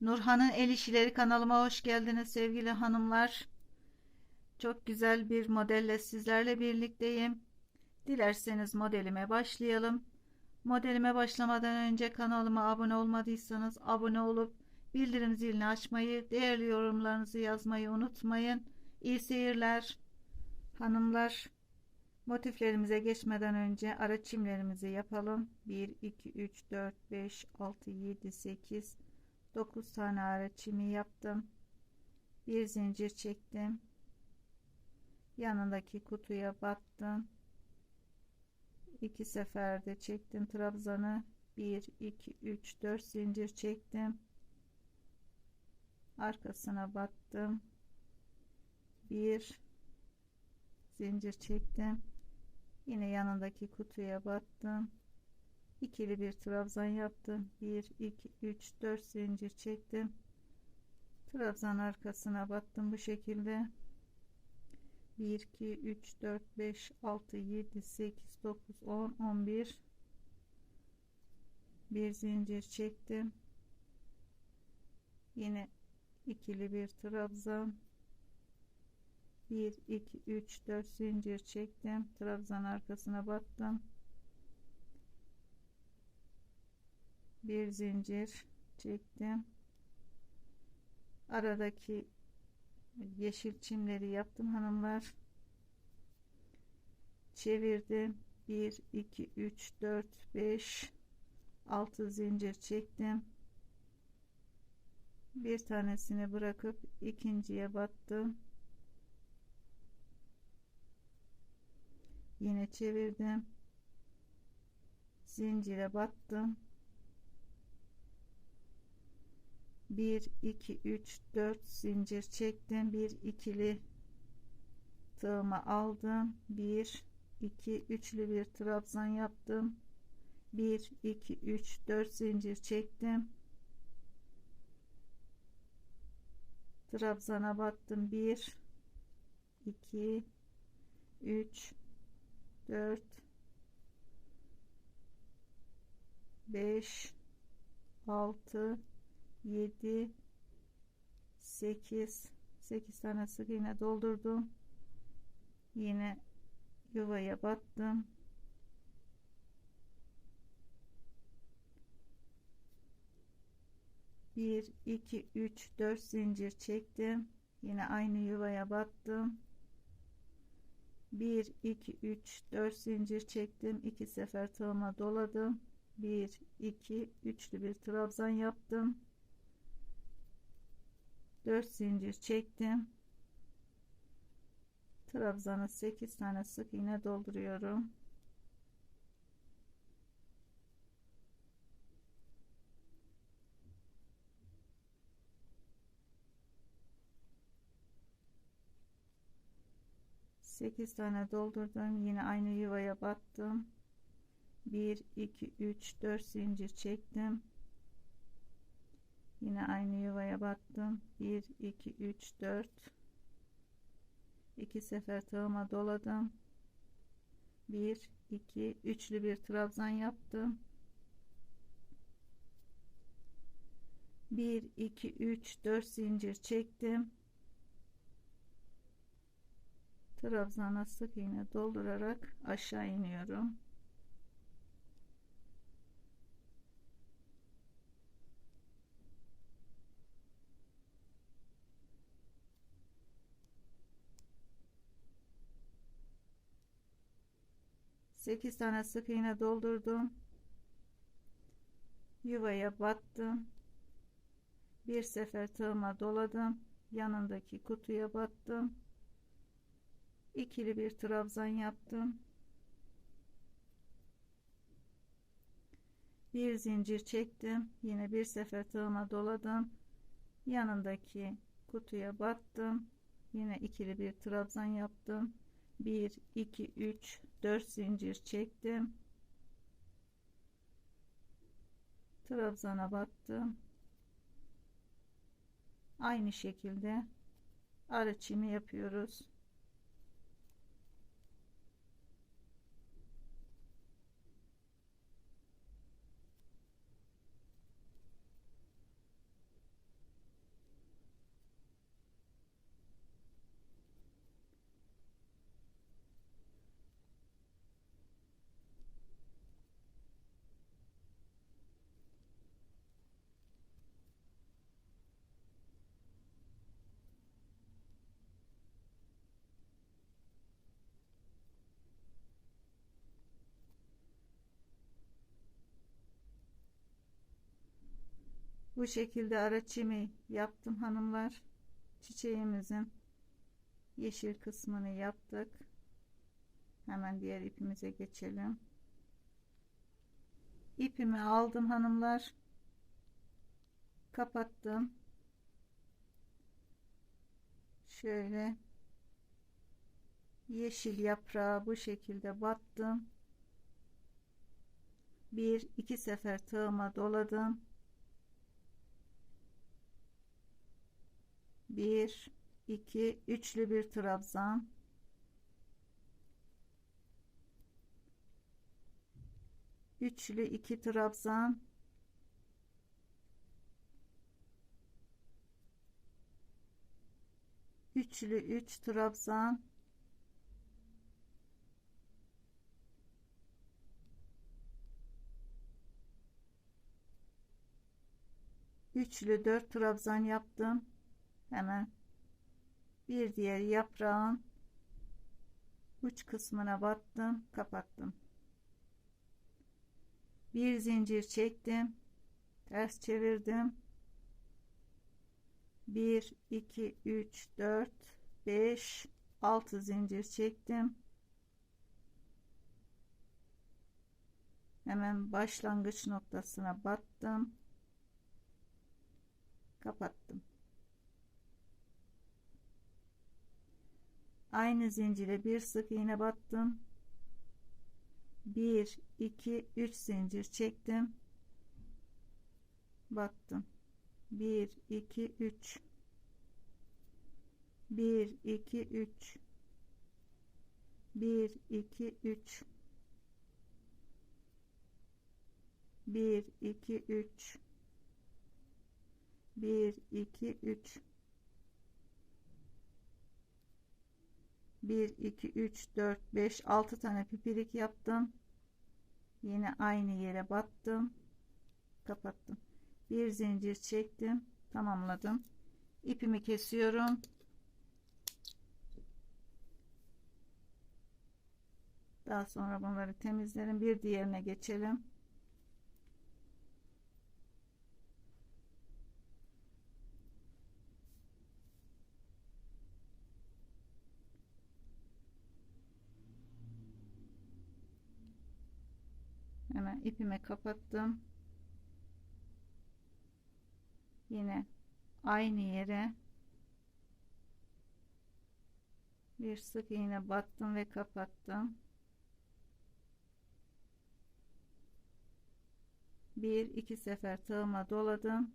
Nurhan'ın El İşleri kanalıma hoş geldiniz sevgili hanımlar. Çok güzel bir modelle sizlerle birlikteyim. Dilerseniz modelime başlayalım. Modelime başlamadan önce kanalıma abone olmadıysanız abone olup bildirim zilini açmayı, değerli yorumlarınızı yazmayı unutmayın. İyi seyirler. Hanımlar, motiflerimize geçmeden önce ara çimlerimizi yapalım. 1, 2, 3, 4, 5, 6, 7, 8, 9 tane ara çimi yaptım. Bir zincir çektim. Yanındaki kutuya battım. İki seferde çektim trabzanı. 1 2 3 4 zincir çektim. Arkasına battım. Bir zincir çektim. Yine yanındaki kutuya battım ikili bir trabzan yaptım. 1 2 3 4 zincir çektim. Trabzan arkasına battım bu şekilde. 1 2 3 4 5 6 7 8 9 10 11 bir. Zincir çektim. Yine ikili bir trabzan. 1 2 3 4 zincir çektim. Trabzan arkasına battım bir zincir çektim. Aradaki yeşil çimleri yaptım hanımlar. Çevirdim. 1 2 3 4 5 6 zincir çektim. Bir tanesini bırakıp ikinciye battım. Yine çevirdim. Zincire battım 1 2 3 4 zincir çektim. Bir ikili tığımı aldım. 1 2 üçlü bir trabzan yaptım. 1 2 3 4 zincir çektim. Trabzana battım 1 2 3 4 5 6 7 8 8 tane sık iğne doldurdum. Yine yuvaya battım. Bir iki üç dört zincir çektim. Yine aynı yuvaya battım. 1 2 3 4 zincir çektim. İki sefer tığıma doladım. 1 2 üçlü bir trabzan yaptım 4 zincir çektim. Trabzanı 8 tane sık iğne dolduruyorum. Sekiz tane doldurdum. Yine aynı yuvaya battım. 1 2 3 4 zincir çektim yine aynı yuvaya battım 1 2 3 4 iki sefer tığıma doladım. 1 2 üçlü bir trabzan yaptım. 1 2 3 4 zincir çektim. Trabzana sık iğne doldurarak aşağı iniyorum 8 tane sık iğne doldurdum. Yuvaya battım. Bir sefer tığıma doladım. Yanındaki kutuya battım. İkili bir trabzan yaptım. Bir zincir çektim. Yine bir sefer tığıma doladım. Yanındaki kutuya battım. Yine ikili bir trabzan yaptım 1 2 3 4 zincir çektim. Trabzana battım aynı şekilde ara çimi yapıyoruz Bu şekilde ara çimi yaptım hanımlar. Çiçeğimizin yeşil kısmını yaptık. Hemen diğer ipimize geçelim. İpimi aldım hanımlar. Kapattım. Şöyle yeşil yaprağı bu şekilde battım. Bir iki sefer tığıma doladım. Bir, iki, üçlü bir trabzan. Üçlü iki trabzan. Üçlü üç trabzan. Üçlü dört trabzan yaptım. Hemen bir diğer yaprağın uç kısmına battım, kapattım. Bir zincir çektim, ters çevirdim. 1 2 3 4 5 6 zincir çektim. Hemen başlangıç noktasına battım. Kapattım. Aynı zincire bir sık iğne battım. 1 2 3 zincir çektim. Battım. 1 2 3 1 2 3 1 2 3 1 2 3 1 2 3 1 2 3 4 5 6 tane pipirik yaptım. Yine aynı yere battım. Kapattım. Bir zincir çektim. Tamamladım. İpimi kesiyorum. Daha sonra bunları temizlerim. Bir diğerine geçelim hemen ipimi kapattım. Yine aynı yere bir sık iğne battım ve kapattım. Bir iki sefer tığıma doladım.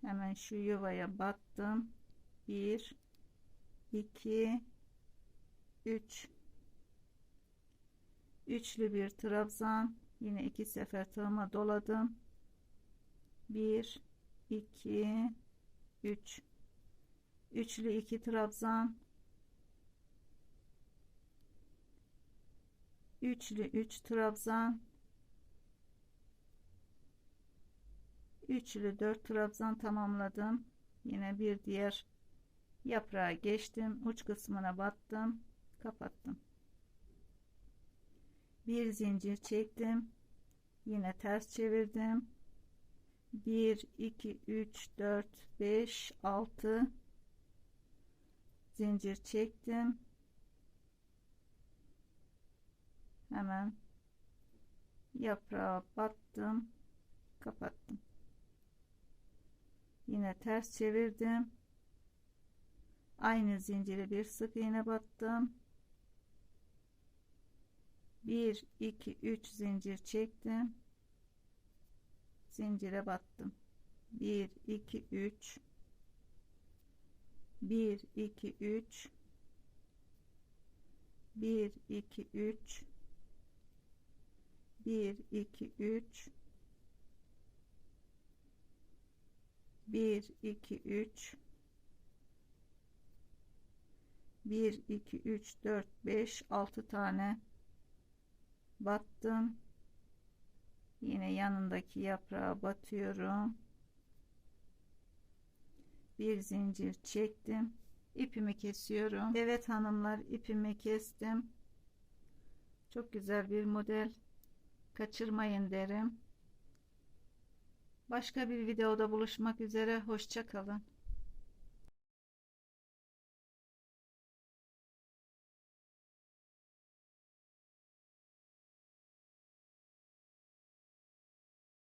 Hemen şu yuvaya battım. Bir iki üç üçlü bir trabzan. Yine iki sefer tığıma doladım. 1 2 3 üçlü iki trabzan. Üçlü üç trabzan. Üçlü dört trabzan tamamladım. Yine bir diğer yaprağa geçtim. Uç kısmına battım. Kapattım bir zincir çektim. Yine ters çevirdim. 1 2 3 4 5 6 zincir çektim. Hemen yaprağa battım. Kapattım. Yine ters çevirdim. Aynı zinciri bir sık iğne battım 1 2 3 zincir çektim. Zincire battım. 1 2 3 1 2 3 1 2 3 1 2 3 1 2 3 1 2 3 4 5 6 tane battım. Yine yanındaki yaprağa batıyorum. Bir zincir çektim. İpimi kesiyorum. Evet hanımlar ipimi kestim. Çok güzel bir model. Kaçırmayın derim. Başka bir videoda buluşmak üzere. Hoşça kalın.